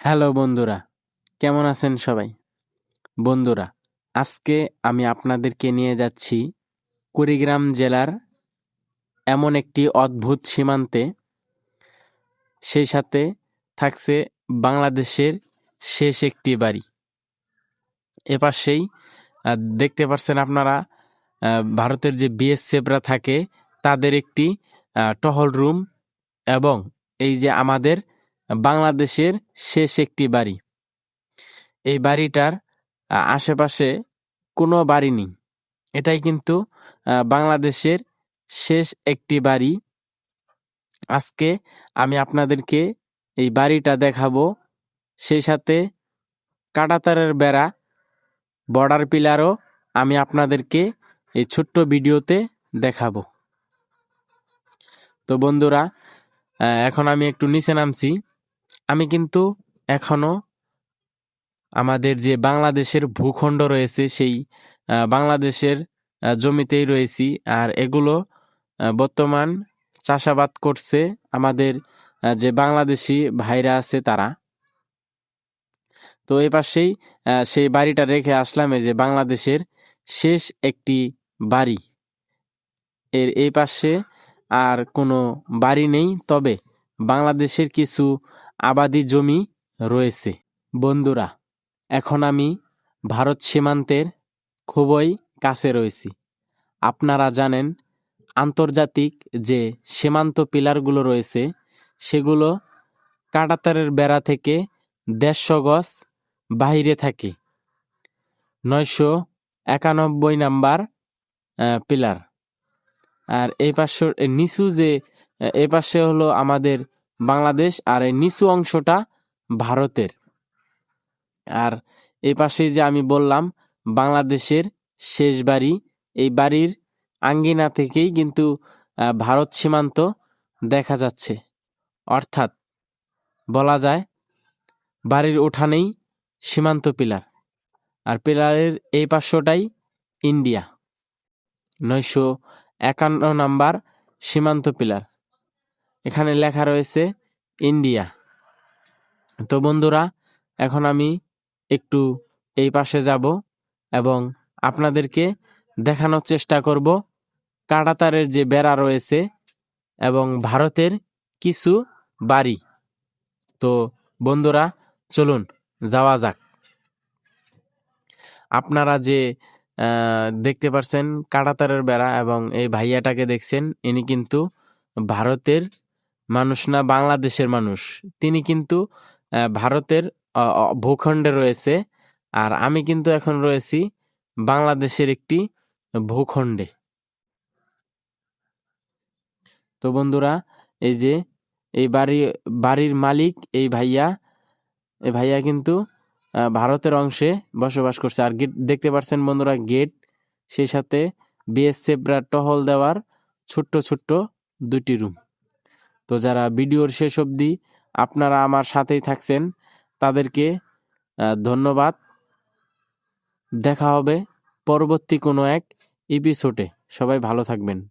Hello বন্ধুরা, কেমন আছেন সবাই? বন্ধুরা, আজকে আমি আপনাদেরকে নিয়ে যাচ্ছি কুড়িগ্রাম জেলার এমন একটি অদ্ভুত সীমান্তে। সেই সাথে থাকছে বাংলাদেশের শেষ একটি বাড়ি। এপাশেই দেখতে পাচ্ছেন আপনারা ভারতের যে বিএসএফরা থাকে, তাদের একটি টহল রুম এবং এই যে আমাদের বাংলাদেশের শেষ একটি বাড়ি। এই বাড়িটার আশেপাশে কোনো বাড়ি নেই। এটাই কিন্তু বাংলাদেশের শেষ একটি বাড়ি। আজকে আমি আপনাদেরকে এই বাড়িটা দেখাবো। সেই সাথে কাটাতারের বেড়া, বর্ডার পিলারও আমি আপনাদেরকে এই ছোট্ট ভিডিওতে দেখাবো। তো বন্ধুরা এখন আমি একটু নিচে নামছি। আমি কিন্তু এখনও আমাদের যে বাংলাদেশের ভূখণ্ড রয়েছে, সেই বাংলাদেশের জমিতেই রয়েছি। আর এগুলো বর্তমান চাষাবাদ করছে আমাদের যে বাংলাদেশি ভাইরা আছে তারা। তো এই পাশেই সেই বাড়িটা রেখে আসলাম যে বাংলাদেশের শেষ একটি বাড়ি। এর, এই পাশে আর কোনো বাড়ি নেই, তবে বাংলাদেশের কিছু আবাদি জমি রয়েছে। বন্ধুরা, এখন আমি ভারত সীমান্তের খুবই কাছে রয়েছি। আপনারা জানেন, আন্তর্জাতিক যে সীমান্ত পিলারগুলো রয়েছে, সেগুলো কাঁটাতারের বেড়া থেকে দেড়শো গজ বাহিরে থাকে। নয়শো একানব্বই নাম্বার পিলার। আর এই পাশে নিচু যে এই পাশে হলো আমাদের বাংলাদেশ আর এই নিচু অংশটা ভারতের। আর এই পাশে যে আমি বললাম, বাংলাদেশের শেষ বাড়ি, এই বাড়ির আঙ্গিনা থেকেই কিন্তু ভারত সীমান্ত দেখা যাচ্ছে। অর্থাৎ বলা যায়, বাড়ির উঠানেই সীমান্ত পিলার। আর পিলারের এই পার্শ্বটাই ইন্ডিয়া। নয়শো একান্ন নাম্বার সীমান্ত পিলার। এখানে লেখা রয়েছে ইন্ডিয়া। তো বন্ধুরা, এখন আমি একটু এই পাশে যাব এবং আপনাদেরকে দেখানোর চেষ্টা করব কাঁটাতারের যে বেড়া রয়েছে এবং ভারতের কিছু বাড়ি। তো বন্ধুরা, চলুন, যাওয়া যাক। আপনারা যে দেখতে পাচ্ছেন কাঁটাতারের বেড়া এবং এই ভাইয়াটাকে দেখছেন, ইনি কিন্তু ভারতের মানুষ না বাংলাদেশের মানুষ। তিনি কিন্তু ভারতের ভূখণ্ডে রয়েছে। আর আমি কিন্তু এখন রয়েছি বাংলাদেশের একটি ভূখণ্ডে। তো বন্ধুরা, এই যে, এই বাড়ি, বাড়ির মালিক এই ভাইয়া এই ভাইয়া কিন্তু ভারতের অংশে বসবাস করছে। আর গেট, দেখতে পাচ্ছেন বন্ধুরা, গেট, সেই সাথে বিএসএফরা টহল দেওয়ার ছোট্ট ছোট্ট দুটি রুম। তো যারা ভিডিওর শেষ অবধি আপনারা আমার সাথেই থাকছেন, তাদেরকে ধন্যবাদ। দেখা হবে পরবর্তী কোনো এক এপিসোডে সবাই ভালো থাকবেন।